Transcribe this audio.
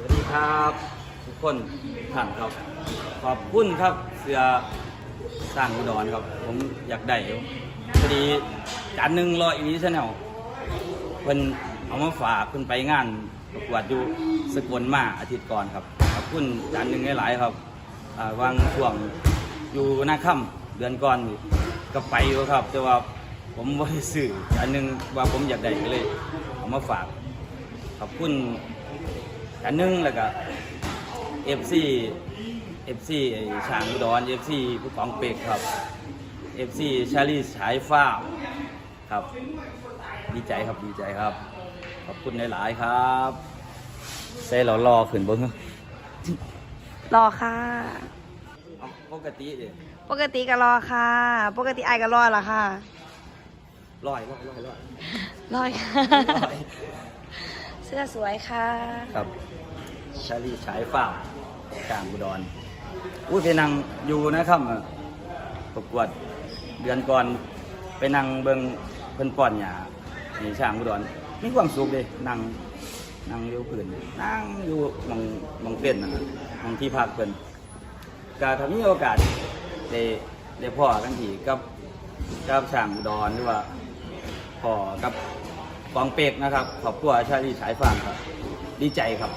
สวัสดีครับ ทุกคนท่านครับ ขอบคุณครับเสือสร้างอุดรครับ ผมอยากได้อยู่พอดีจานหนึ่งรออีนี้ชแนลเพิ่นเอามาฝากเพิ่นไปงานประกวดอยู่สกลมาอาทิตย์ก่อนครับขอบคุณจานหนึ่งหลายๆครับอ่าวางช่วงอยู่หน้าค่ำเดือนก่อนนี่ก็ไปอยู่ครับ แต่ว่าผมบ่ได้ซื้อจานหนึ่งว่าผมอยากได้ก็เลย เอามาฝากขอบคุณ อันหนึงแล้วก็เอฟซีเอฟซีช่างอุดรเอฟซีผู้กองเป็กครับเอฟซีชาลีฉายฟ้าร์มครับ ดีใจครับดีใจครับ ขอบคุณหลาย ๆ ครับใส่รอรอขึ้นบนรอค่ะเอาปกติดิปกติก็รอค่ะ ปกติไอายก็รอละค่ะร้อยร้อยร้อยร้อยรอยค่ะร้อย เสื้อสวยค่ะครับชาลีฉายฟ้ากลางอุดรอุ้ยไปนั่งอยู่นะครับประกวดเดือนก่อนไปนั่งเบิงเพิ่นป้อนหยานี่ช่างอุดรมีความสุขเลยนั่งนั่งอยู่พื้นนั่งอยู่มองมองเต้นนะครับมองที่พักเพิ่นก็ถ้ามีโอกาสได้ได้พ่อกันทีกับกับช่างอุดรหรือว่าพ่อกับ กองเป็กนะครับขอบคุณอาชาลีสายฟางครับ ดีใจครับ